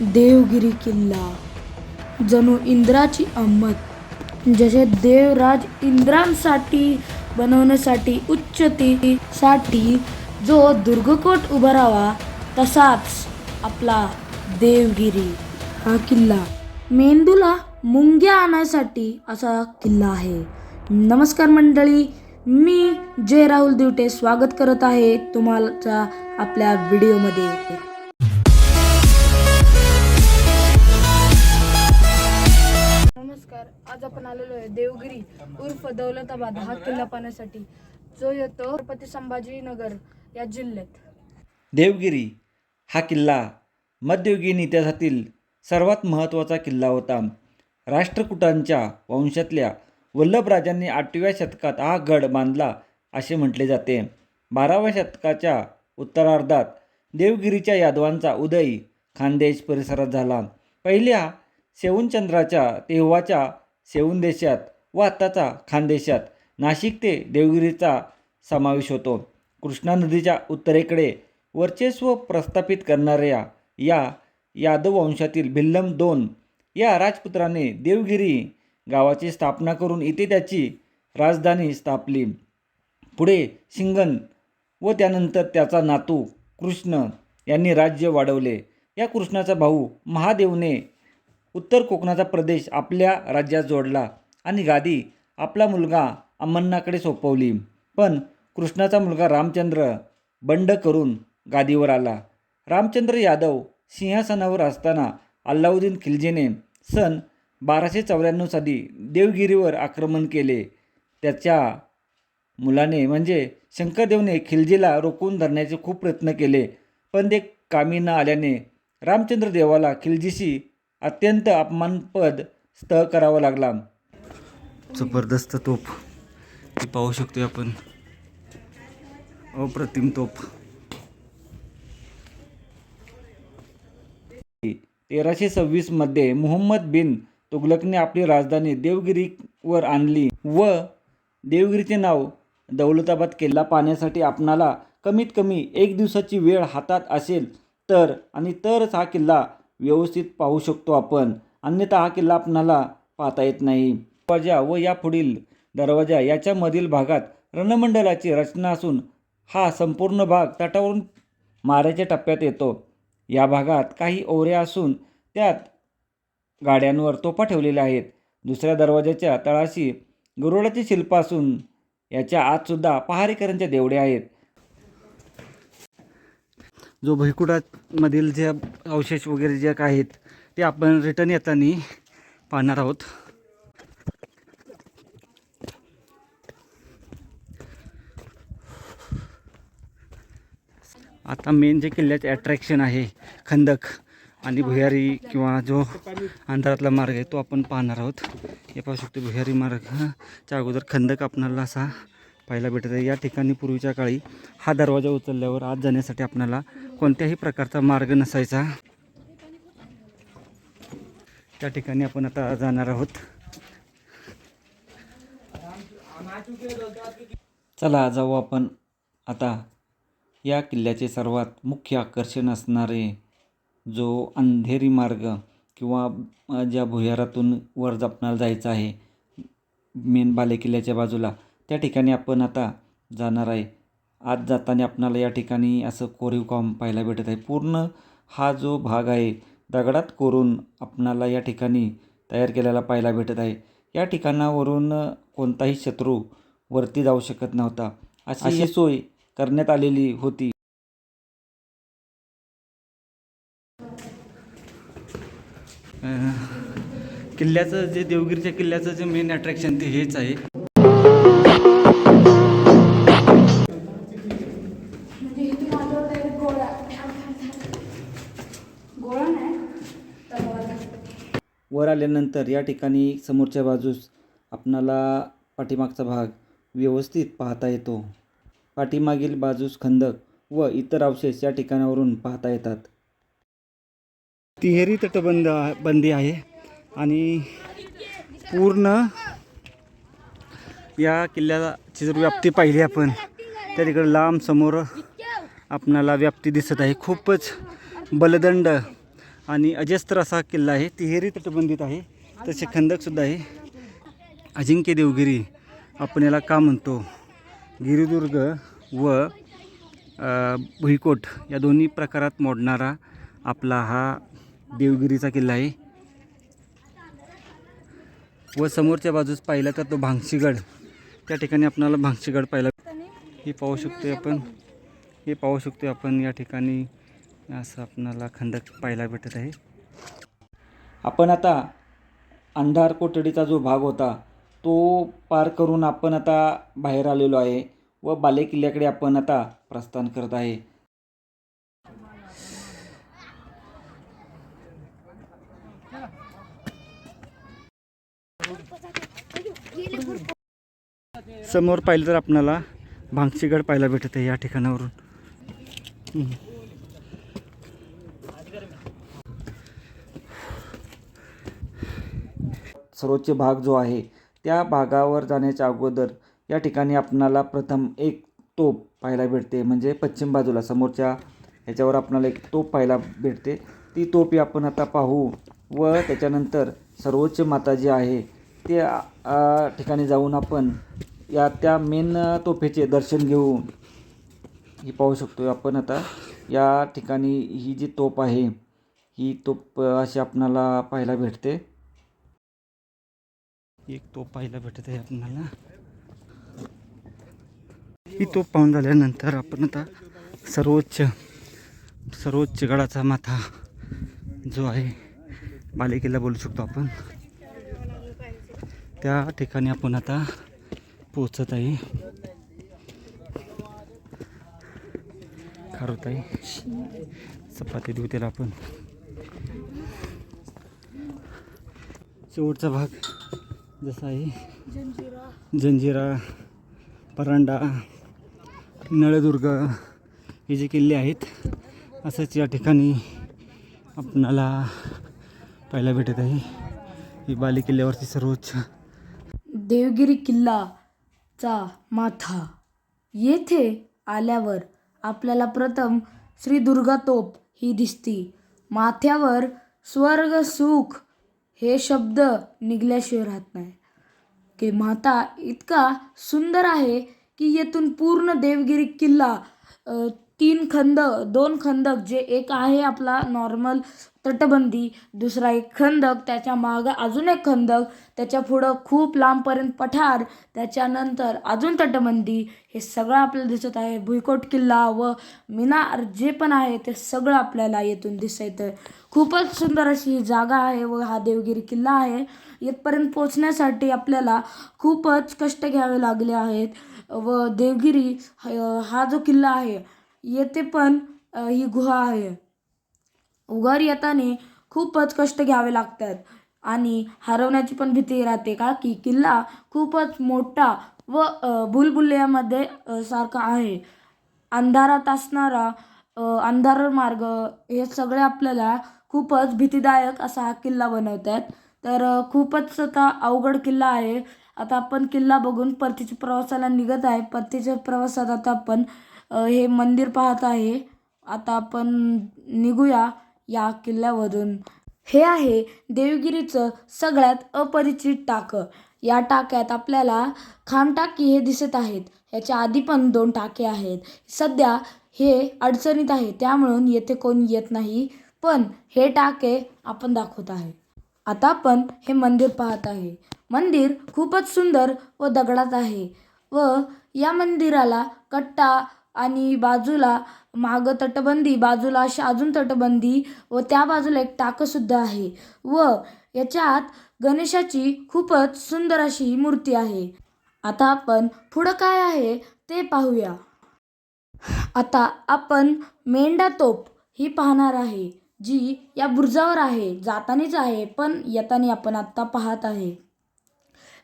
देवगिरी किल्ला जणू इंद्राची अंमत जसे देवराज इंद्रांसाठी बनवण्यासाठी उच्चतेसाठी जो दुर्गकोट उभा तसाच आपला देवगिरी हा किल्ला. मेंदूला मुंग्या आणण्यासाठी असा किल्ला आहे. नमस्कार मंडळी मी जय राहुल दिवटे स्वागत करत आहे तुम्हाला आपल्या व्हिडिओमध्ये. आलेलो आहे. देवगिरी उर्फ दौलताबाद हा किल्ला पाहण्यासाठी. जो येतो छत्रपती संभाजीनगर या जिल्ह्यात. देवगिरी हा किल्ला मध्ययुगीन इतिहासातील सर्वात महत्त्वाचा किल्ला होता. राष्ट्रकूटांच्या वंशातल्या वल्लभराजांनी आठव्या शतकात हा गड बांधला असे म्हटले जाते. बाराव्या शतकाच्या उत्तरार्धात देवगिरीच्या यादवांचा उदय खानदेश परिसरात झाला. पहिल्या सेवनचंद्राच्या तेव्हाच्या सेवून देशात व आत्ताचा खानदेशात नाशिक ते देवगिरीचा समावेश होतो. कृष्णा नदीच्या उत्तरेकडे वर्चस्व प्रस्थापित करणाऱ्या या यादव वंशातील भिल्लम दोन या राजपुत्राने देवगिरी गावाची स्थापना करून इथे त्याची राजधानी स्थापली. पुढे शिंगण व त्यानंतर त्याचा नातू कृष्ण यांनी राज्य वाढवले. या कृष्णाचा भाऊ महादेवने उत्तर कोकणाचा प्रदेश आपल्या राज्यात जोडला आणि गादी आपला मुलगा अम्मन्नाकडे सोपवली. पण कृष्णाचा मुलगा रामचंद्र बंड करून गादीवर आला. रामचंद्र यादव सिंहासनावर असताना अल्लाउद्दीन खिलजीने सन बाराशे चौऱ्याण्णव साली देवगिरीवर आक्रमण केले. त्याच्या मुलाने म्हणजे शंकरदेवने खिलजीला रोखून धरण्याचे खूप प्रयत्न केले. पण ते कामी न आल्याने रामचंद्र देवाला खिलजीशी अत्यंत अपमानपद स्थ करावा लागला. जबरदस्त तोफ. ती पाहू शकतो आपण. अप्रतिम तोफ. तेराशे सव्वीसमध्ये मुहम्मद बिन तुगलकने आपली राजधानी देवगिरीवर आणली व देवगिरीचे नाव दौलताबाद किल्ला पाहण्यासाठी आपणाला कमीत कमी एक दिवसाची वेळ हातात असेल तर आणि तरच हा किल्ला व्यवस्थित पाहू शकतो आपण. अन्यथा हा किल्ला आपणाला पाहता येत नाही. दरवाजा व या पुढील दरवाजा याच्यामधील भागात रणमंडलाची रचना असून हा संपूर्ण भाग तटावरून माऱ्याच्या टप्प्यात येतो. या भागात काही ओऱ्या असून त्यात गाड्यांवर तोफा ठेवलेल्या आहेत. दुसऱ्या दरवाजाच्या तळाशी गरुडाची शिल्प असून याच्या आतसुद्धा पहारेकरांच्या देवड्या आहेत. जो भुईकुटामधील जे अवशेष वगैरे जे काय आहेत ते आपण रिटर्न येताना पाहणार आहोत. आता मेन जे किल्ल्याचे अट्रॅक्शन आहे खंदक आणि भुयारी किंवा जो अंधारातला मार्ग आहे तो आपण पाहणार आहोत. हे पाहू शकतो भुयारी मार्गच्या अगोदर खंदक आपणाला असा पाहायला भेटत आहे. या ठिकाणी पूर्वीच्या काळी हा दरवाजा उचलल्यावर आत जाण्यासाठी आपणाला कोणत्याही प्रकारचा मार्ग नसायचा. त्या ठिकाणी आपण आता जाणार आहोत. चला जाऊ आपण. आता या किल्ल्याचे सर्वात मुख्य आकर्षण असणारे जो अंधेरी मार्ग किंवा ज्या भुयारातून वर जपणार जायचं आहे मेन बालेकिल्ल्याच्या बाजूला त्या ठिकाणी आपण आता जाणार आहे. आत जाताना आपणाला या ठिकाणी असं कोरीव काम पाहायला भेटत आहे. पूर्ण हा जो भाग आहे दगडात कोरून आपणाला या ठिकाणी तयार केलेला पाहायला भेटत आहे. या ठिकाणावरून कोणताही शत्रू वरती जाऊ शकत नव्हता. अशी सोय करण्यात आलेली होती. किल्ल्याचं जे देवगिरीच्या किल्ल्याचं जे मेन अट्रॅक्शन ते हेच आहे. वर आल्यानंतर या ठिकाणी समोरच्या बाजूस आपणाला पाठीमागचा भाग व्यवस्थित पाहता येतो. पाठीमागील बाजूस खंदक व इतर अवशेष या ठिकाणावरून पाहता येतात. तिहेरी तटबंद बंदी आहे आणि पूर्ण या किल्ल्याची जर व्याप्ती पाहिली आपण त्या तिकडे लांब समोर आपणाला व्याप्ती दिसत आहे. खूपच बलदंड आणि अजस्त्र असा किल्ला आहे. तिहेरी तटबंदीत आहे. तसे खंदकसुद्धा आहे. अजिंक्य देवगिरी आपण याला का म्हणतो? गिरिदुर्ग व भुईकोट या दोन्ही प्रकारात मोडणारा आपला हा देवगिरीचा किल्ला आहे. व समोरच्या बाजूस पाहिला तर तो भांगशीगड. त्या ठिकाणी आपणाला भांगशीगड पाहिला हे पाहू शकतो आपण. हे पाहू शकतो आपण या ठिकाणी. असं आपणाला खंदक पाहायला भेटत आहे. आपण आता अंधार कोठडीचा जो भाग होता तो पार करून आपण आता बाहेर आलेलो आहे व बाले किल्ल्याकडे आपण आता प्रस्थान करत आहे. समोर पाहिलं तर आपणाला भांगशीगड पाहायला भेटत आहे या ठिकाणावरून. सर्वोच्च भाग जो आहे त्या भागावर जाण्याच्या अगोदर या ठिकाणी आपणाला प्रथम एक तोप पाहायला भेटते. म्हणजे पश्चिम बाजूला समोरच्या ह्याच्यावर आपणाला एक तोप पाहायला भेटते. ती तोप आपण आता पाहू व त्याच्यानंतर सर्वोच्च माता जी आहे त्या ठिकाणी जाऊन आपण या त्या मेन तोफेचे दर्शन घेऊ. ही पाहू शकतो आपण आता. या ठिकाणी ही जी तोप आहे ही तोप अशी आपणाला पाहायला भेटते. एक तोप पाहायला भेटत आहे आपणाला ही तोप पाहून झाल्यानंतर आपण आता सर्वोच्च सर्वोच्च गडाचा माथा जो आहे बालेकिल्ला बोलू शकतो आपण. त्या ठिकाणी आपण आता पोचत आहे. खारवत आहे चपाती देऊ त्याला आपण. शेवटचा भाग. जसा आहे. जंजिरा. परांडा नळदुर्ग हे जे किल्ले आहेत असंच या ठिकाणी आपणाला पाहायला भेटत आहे. ही बाले किल्ल्यावरती सर्वोच्च देवगिरी किल्लाचा माथा. येथे आल्यावर आपल्याला प्रथम श्री दुर्गा तोप ही दिसती. माथ्यावर स्वर्ग सुख हे शब्द निघल्याशिवाय राहत नाही. की माता इतका सुंदर आहे की येथून पूर्ण देवगिरी किल्ला तीन खंद दोन खंदक जे एक आहे आपला नॉर्मल तटबंदी दुसरा एक खंदक त्याच्या मागं अजून एक खंदक त्याच्या पुढं खूप लांबपर्यंत पठार त्याच्यानंतर अजून तटबंदी हे सगळं आपल्याला दिसत आहे. भुईकोट किल्ला व मिनार जे पण आहे ते सगळं आपल्याला येथून दिसतं खूपच सुंदर अशी ही जागा आहे व हा देवगिरी किल्ला आहे. येथपर्यंत पोचण्यासाठी आपल्याला खूपच कष्ट घ्यावे लागले आहेत. व देवगिरी ह- हा जो किल्ला आहे येथे पण ही गुहा आहे. उघार येताना खूपच कष्ट घ्यावे लागतात आणि हरवण्याची पण भीती राहते का? की किल्ला खूपच मोठा व अ, सारखा आहे. अंधारात असणारा अंधार मार्ग हे सगळे आपल्याला खूपच भीतीदायक असा हा किल्ला बनवतात. तर खूपच आता अवघड किल्ला आहे. आता आपण किल्ला बघून परतीच्या प्रवासाला निघत आहे. परतीच्या प्रवासात आता आपण हे मंदिर पाहत आहे. आता आपण निघूया या किल्ल्यावरून. हे आहे देवगिरीचं सगळ्यात अपरिचित टाकं. या टाक्यात आपल्याला खामटाकी हे दिसत आहेत. याच्या आधी पण दोन टाके आहेत. सध्या हे अडचणीत आहे. त्यामुळून येथे कोण येत नाही. पण हे टाके आपण दाखवत आहे. आता आपण हे मंदिर पाहत आहे. मंदिर खूपच सुंदर व दगडात आहे व या मंदिराला कट्टा आणि बाजूला मागं तटबंदी बाजूला अशी अजून तटबंदी व त्या बाजूला एक टाकंसुद्धा आहे व याच्यात गणेशाची खूपच सुंदर अशी ही मूर्ती आहे. आता आपण पुढं काय आहे ते पाहूया. आता आपण मेंढा तोप ही पाहणार आहे जी या बुरजावर आहे जातानीच आहे पण येतानी आपण आत्ता पाहत आहे.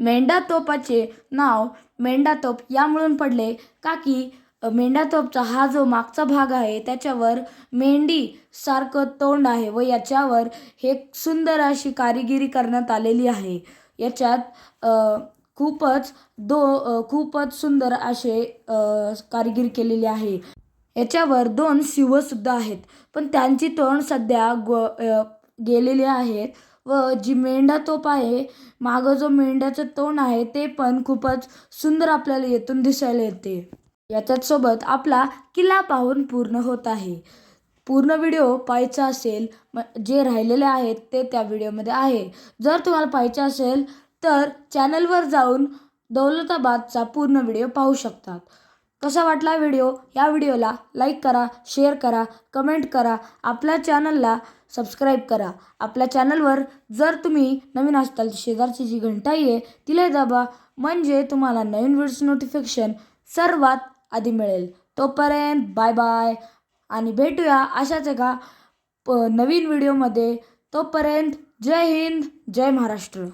मेंढा तोपाचे नाव मेंढा तोप यामुळून पडले का की मेंढ्यातोपचा हा जो मागचा भाग आहे त्याच्यावर मेंढी सारखं तोंड आहे व याच्यावर हे सुंदर अशी कारिगिरी करण्यात आलेली आहे. याच्यात खूपच दो खूपच सुंदर असे कारिगिरी केलेली आहे. याच्यावर दोन शिवसुद्धा आहेत पण त्यांची तोंड सध्या गो गेलेली आहेत व जी मेंढा तोप आहे मागं जो मेंढ्याचं तोंड आहे ते पण खूपच सुंदर आपल्याला येथून दिसायला येते. याच्याच सोबत आपला किल्ला पाहून पूर्ण होत आहे. पूर्ण व्हिडिओ पाहायचा असेल म जे राहिलेले आहेत ते त्या व्हिडिओमध्ये आहे. जर तुम्हाला पाहायचे असेल तर चॅनलवर जाऊन दौलताबादचा पूर्ण व्हिडिओ पाहू शकतात. कसा वाटला व्हिडिओ? या व्हिडिओला लाईक करा शेअर करा कमेंट करा आपल्या चॅनलला सबस्क्राईब करा. आपल्या चॅनलवर जर तुम्ही नवीन असताल शेजारची जी घंटाई आहे तिला दाबा. म्हणजे तुम्हाला नवीन व्हिडिओज नोटिफिकेशन सर्वात आधी मिळेल. तोपर्यंत बाय बाय आणि भेटूया अशाच एका प नवीन व्हिडिओमध्ये तोपर्यंत जय हिंद जय महाराष्ट्र.